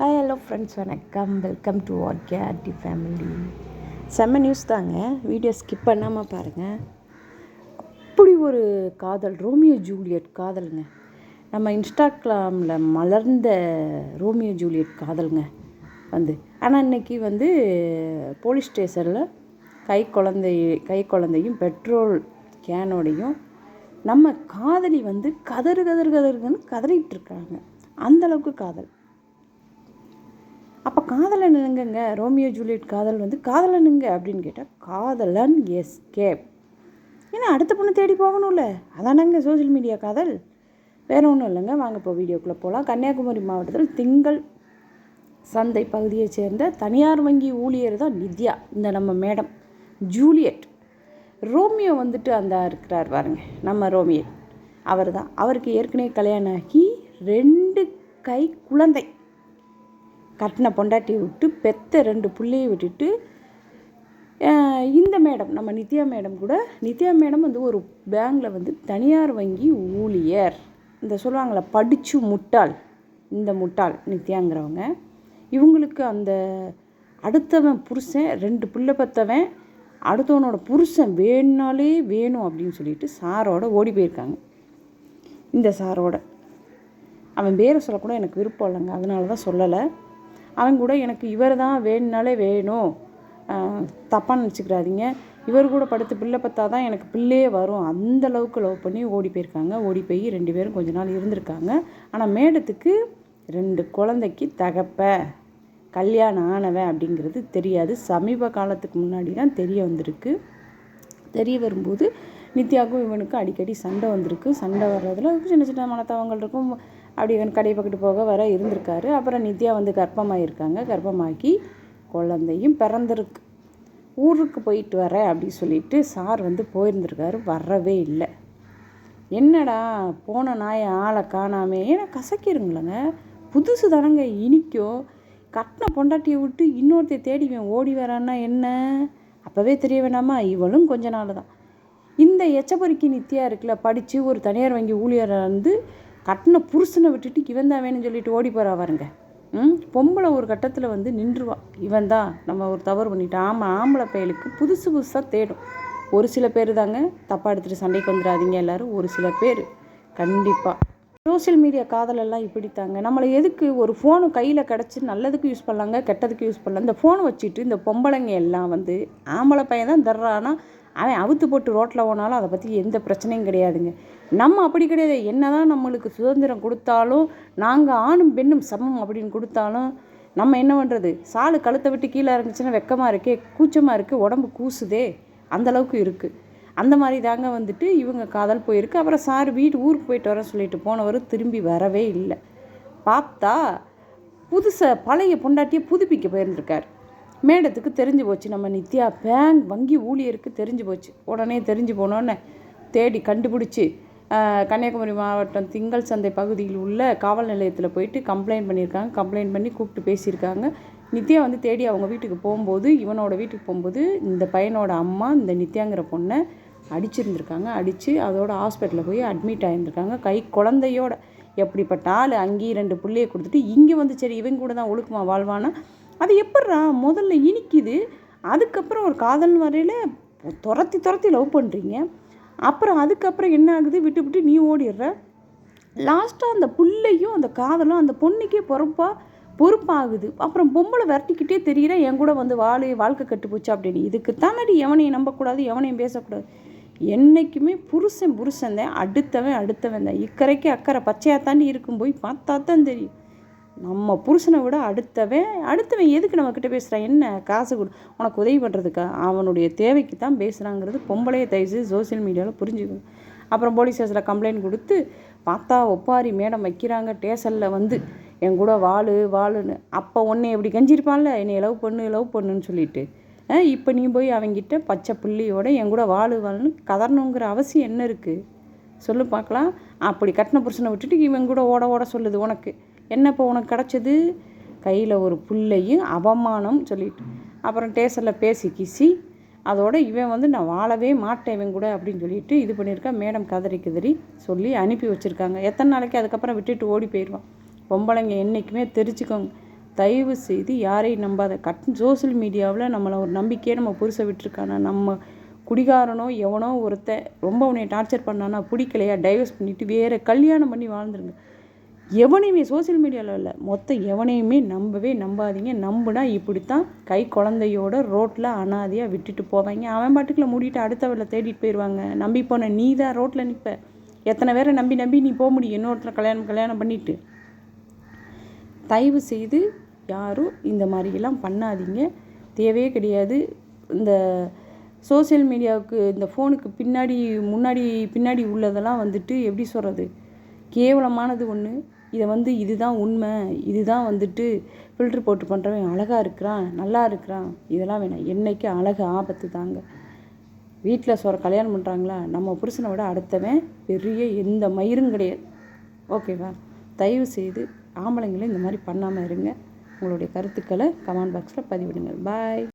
Hi hello friends வணக்கம். Welcome to RKD family செம்ம news தாங்க. வீடியோ ஸ்கிப் பண்ணாமல் பாருங்கள் அப்படி ஒரு காதல் ரோமியோ ஜூலியட் காதலுங்க. நம்ம இன்ஸ்டாகிராமில் மலர்ந்த ரோமியோ ஜூலியட் காதலுங்க வந்து. ஆனால் இன்னைக்கு வந்து போலீஸ் ஸ்டேஷனில் கை குழந்தை கை குழந்தையும் பெட்ரோல் கேனோடையும் நம்ம காதலி வந்து கதறு கதறு கதறுன்னு கதறிட்டு இருக்காங்க. அந்த அளவுக்கு காதல். அப்போ காதலன் ரோமியோ ஜூலியட் காதல் வந்து காதலனுங்க அப்படின்னு கேட்டால் காதலன் எஸ்கேப் ஏன்னா அடுத்த பொண்ணு தேடி போகணும்ல. அதானங்க சோஷியல் மீடியா காதல். வேற ஒன்றும் இல்லைங்க. வாங்க இப்போ வீடியோக்குள்ளே போகலாம் கன்னியாகுமரி மாவட்டத்தில் திங்கள் சந்தை பகுதியைச் சேர்ந்த தனியார் வங்கி ஊழியர் தான் நித்யா இந்த நம்ம மேடம். ஜூலியட். ரோமியோ வந்துட்டு அந்த இருக்கிறார் பாருங்க. நம்ம ரோமியோ. அவர் தான் அவருக்கு ஏற்கனவே கல்யாணம் ஆகி ரெண்டு கை குழந்தை. கட்டின பொண்டாட்டியை விட்டு பெத்த ரெண்டு பிள்ளையை விட்டுட்டு இந்த மேடம் நம்ம நித்யா மேடம் கூட நித்யா மேடம் வந்து ஒரு பேங்கில் வந்து தனியார் வங்கி ஊழியர். இந்த சொல்லுவாங்களே படிச்சு முட்டாள். இந்த முட்டாள் நித்யாங்கிறவங்க. இவங்களுக்கு அந்த அடுத்தவன் புருஷன் ரெண்டு பிள்ளை பத்தவன் அடுத்தவனோட புருஷன் வேணுனாலே வேணும் அப்படின்னு சொல்லிட்டு சாரோட ஓடி போயிருக்காங்க. இந்த சாரோட. அவன் பேரை சொல்லக்கூட எனக்கு விருப்பம் இல்லைங்க அதனால தான் சொல்லலை. அவங்க கூட எனக்கு இவர் தான் வேணுனாலே வேணும் தப்பாக நினச்சிக்கிறாதீங்க. இவர் கூட படுத்து பிள்ளை பார்த்தா தான் எனக்கு பிள்ளையே வரும். அந்த அளவுக்கு லவ் பண்ணி ஓடி போயிருக்காங்க. ஓடி போய் ரெண்டு பேரும் கொஞ்ச நாள் இருந்திருக்காங்க. ஆனால் மேடத்துக்கு ரெண்டு குழந்தைக்கு தகப்ப. கல்யாணம் ஆனவன் அப்படிங்கிறது தெரியாது. சமீப காலத்துக்கு முன்னாடி தான் தெரிய வந்திருக்கு. தெரிய வரும்போது நித்யாவுக்கும் இவனுக்கும் அடிக்கடி சண்டை வந்திருக்கு. சண்டை வர்றதுல சின்ன சின்ன மனத்தவங்கள் இருக்கும். அப்படி இவன் கடை பக்கத்து போக வர இருந்திருக்காரு. அப்புறம் நித்யா வந்து கர்ப்பமாயிருக்காங்க. கர்ப்பமாக்கி குழந்தையும் பிறந்திருக்கு. ஊருக்கு போயிட்டு வரேன் அப்படி சொல்லிட்டு சார் வந்து போயிருந்திருக்காரு. வரவே இல்லை. என்னடா போன நாய் ஆளை காணாமே. ஏன்னா கசக்கிருங்களேங்க. புதுசு தானங்க. இனிக்கும் கட்டின பொண்டாட்டியை விட்டு இன்னொருத்தைய தேடிவேன் ஓடி வரான்னா என்ன? அப்போவே தெரிய வேணாமா? இவளும் கொஞ்ச நாள் தான். இந்த எச்சபொறிக்கு நித்தியாக இருக்குல்ல படித்து ஒரு தனியார் வங்கி ஊழியராக வந்து கட்டின புருஷனை விட்டுட்டு இவன் தான் வேணும்னு சொல்லிட்டு ஓடி போகிறா பாருங்க. ம்? பொம்பளை ஒரு கட்டத்தில் வந்து நின்றுவான் இவன் தான் நம்ம ஒரு தவறு பண்ணிட்டோம். ஆமாம் ஆம்பளை பயலுக்கு புதுசு புதுசாக தேடும். ஒரு சில பேர் தாங்க தப்பாக எடுத்துகிட்டு சண்டைக்கு வந்துடாதீங்க எல்லோரும். ஒரு சில பேர். கண்டிப்பாக சோஷியல் மீடியா காதலெல்லாம் இப்படித்தாங்க. நம்மளை எதுக்கு ஒரு ஃபோனு கையில் கிடச்சி நல்லதுக்கு யூஸ் பண்ணலாங்க கெட்டதுக்கு யூஸ் பண்ணலாம். இந்த ஃபோனை வச்சுட்டு இந்த பொம்பளைங்க எல்லாம் வந்து ஆம்பளை பையன் தான் தர்றானா அவன் அவுத்து போட்டு ரோட்டில் போனாலும் அதை பற்றி எந்த பிரச்சனையும் கிடையாதுங்க. நம்ம அப்படி கிடையாது. என்னதான் நம்மளுக்கு சுதந்திரம் கொடுத்தாலும் நாங்கள் ஆணும் பெண்ணும் சமம் அப்படின்னு கொடுத்தாலும் நம்ம என்ன பண்ணுறது சாலு கழுத்தை விட்டு கீழே இருந்துச்சுன்னா வெக்கமாக இருக்கே கூச்சமாக இருக்குது உடம்பு கூசுதே. அந்த அளவுக்கு இருக்குது அந்த மாதிரி தாங்க வந்துட்டு இவங்க காதல் போயிருக்கு. அப்புறம் சார் வீட்டு ஊருக்கு போயிட்டு வரேன் சொல்லிட்டு போனவர் திரும்பி வரவே இல்லை. பார்த்தா புதுசாக பழைய பொண்டாட்டியை புதுப்பிக்க போயிருந்திருக்கார். மேடத்துக்கு தெரிஞ்சு போச்சு. நம்ம நித்யா பேங்க் வங்கி ஊழியருக்கு தெரிஞ்சு போச்சு. உடனே தெரிஞ்சு போனோன்னே தேடி கண்டுபிடிச்சி கன்னியாகுமரி மாவட்டம் திங்கள் சந்தை பகுதியில் உள்ள காவல் நிலையத்தில் போயிட்டு கம்ப்ளைண்ட் பண்ணியிருக்காங்க. கம்ப்ளைண்ட் பண்ணி கூப்பிட்டு பேசியிருக்காங்க. நித்யா வந்து தேடி அவங்க வீட்டுக்கு போகும்போது இவனோட வீட்டுக்கு போகும்போது இந்த பையனோட அம்மா இந்த நித்யாங்கிற பொண்ணை அடிச்சிருந்துருக்காங்க. அடித்து அதோட ஹாஸ்பிட்டலில் போய் அட்மிட் ஆகியிருந்திருக்காங்க கை குழந்தையோட எப்படிப்பட்ட ஆள் அங்கேயும் ரெண்டு புள்ளைய கொடுத்துட்டு இங்கே வந்து சரி இவங்க கூட தான் ஒழுக்கமா வாழ்வானா? அது எப்பட்றா? முதல்ல இனிக்குது. அதுக்கப்புறம் ஒரு காதல் வரையில் துரத்தி துரத்தி லவ் பண்ணுறீங்க அப்புறம் அதுக்கப்புறம் என்ன ஆகுது? விட்டு விட்டு நீ ஓடிடுற. லாஸ்ட்டாக அந்த புள்ளையும் அந்த காதலும் அந்த பொண்ணுக்கே பொறுப்பாக பொறுப்பாகுது. அப்புறம் பொம்பளை விரட்டிக்கிட்டே தெரியுற என் கூட வந்து வாழை வாழ்க்கை கட்டு போச்சு? அப்படின்னு. இதுக்கு தானடி எவனையும் நம்பக்கூடாது எவனையும் பேசக்கூடாது. என்றைக்குமே புருஷன் புருஷன் தான் அடுத்தவன் அடுத்தவன் தான். இக்கரைக்கு அக்கறை பச்சையாக தாண்டி இருக்கும் போய் பார்த்தா தான் தெரியும். நம்ம புருஷனை விட அடுத்தவன் அடுத்தவன் எதுக்கு நம்மக்கிட்ட பேசுகிறான் என்ன காசு கொடு உனக்கு உதவி பண்ணுறதுக்கா அவனுடைய தேவைக்கு தான் பேசுகிறாங்கிறது பொம்பளையை தயவுசெய்து சோஷியல் மீடியாவில் புரிஞ்சுக்கணும். அப்புறம் போலீஸ் ஸ்டேஷனில் கம்ப்ளைண்ட் கொடுத்து பார்த்தா ஒப்பாரி மேடம் வைக்கிறாங்க டேசலில் வந்து என் கூட வாழு வாழுன்னு. அப்போ உன்னை எப்படி கஞ்சிருப்பான்ல? என்னை லவ் பண்ணு லவ் பண்ணுன்னு சொல்லிட்டு. இப்போ நீ போய் அவங்கிட்ட பச்சை புள்ளியோட என் கூட வாழு வாழுன்னு கதறணுங்கிற அவசியம் என்ன இருக்குது சொல்லு பார்க்கலாம். அப்படி கட்டின புருஷனை விட்டுட்டு இவன் கூட ஓட ஓட சொல்லுது உனக்கு. என்ன இப்போ உனக்கு கிடச்சது? கையில் ஒரு புள்ளையும் அவமானம் சொல்லிட்டு. அப்புறம் டேசனில் பேசி கிசி. அதோட இவன் வந்து நான் வாழவே மாட்டேன் இவன் கூட அப்படின்னு சொல்லிட்டு இது பண்ணியிருக்கா. மேடம் கதறி கதறி சொல்லி அனுப்பி வச்சுருக்காங்க. எத்தனை நாளைக்கு அதுக்கப்புறம் விட்டுட்டு ஓடி போயிடுவான் பொம்பளைங்க என்றைக்குமே தெரிஞ்சுக்கோங்க. தயவு செய்து யாரையும் நம்பாத. கட் சோசியல் மீடியாவில் நம்மளை ஒரு நம்பிக்கையே நம்ம புதுசை விட்டுருக்கானா? நம்ம குடிகாரனோ எவனோ ஒருத்தன் ரொம்ப உன்னை டார்ச்சர் பண்ணானா பிடிக்கலையா? டைவர்ஸ் பண்ணிவிட்டு வேறு கல்யாணம் பண்ணி வாழ்ந்துருங்க. எவனையுமே சோசியல் மீடியாவில் இல்லை. மொத்தம் எவனையுமே நம்பவே நம்பாதீங்க. நம்புனா இப்படித்தான் கை குழந்தையோட ரோட்டில் அனாதையாக விட்டுட்டு போவாங்க. அவன் பாட்டுக்குள்ள மூடிட்டு அடுத்தவளை தேடிட்டு போயிடுவாங்க நம்பி போன நீ தான் ரோட்டில் நிற்ப எத்தனை பேரை நம்பி நம்பி நீ போக முடியும். இன்னொருத்தரை கல்யாணம் கல்யாணம் பண்ணிட்டு. தயவு செய்து யாரும் இந்த மாதிரியெல்லாம் பண்ணாதீங்க. தேவையே கிடையாது. இந்த சோசியல் மீடியாவுக்கு இந்த ஃபோனுக்கு பின்னாடி முன்னாடி பின்னாடி உள்ளதெல்லாம் வந்துட்டு எப்படி சொல்கிறது கேவலமானது ஒன்று இதை வந்து இதுதான் உண்மை இதுதான் வந்துட்டு ஃபில்ட்ரு போட்டு பண்ணுறவன் அழகாக இருக்கிறான் நல்லா இருக்கிறான். இதெல்லாம் வேணாம். என்றைக்கு அழகு ஆபத்து தாங்க. வீட்டில் சொல்கிற கல்யாணம் பண்ணுறாங்களா நம்ம புருஷனை விட அடுத்தவன் பெரிய எந்த மயிரும் கிடையாது. ஓகேவா தயவு செய்து ஆம்பளைங்களும் இந்த மாதிரி பண்ணாமல் இருங்க. உங்களுடைய கருத்துக்களை கமெண்ட் பாக்ஸில் பதிவிடுங்க. பாய்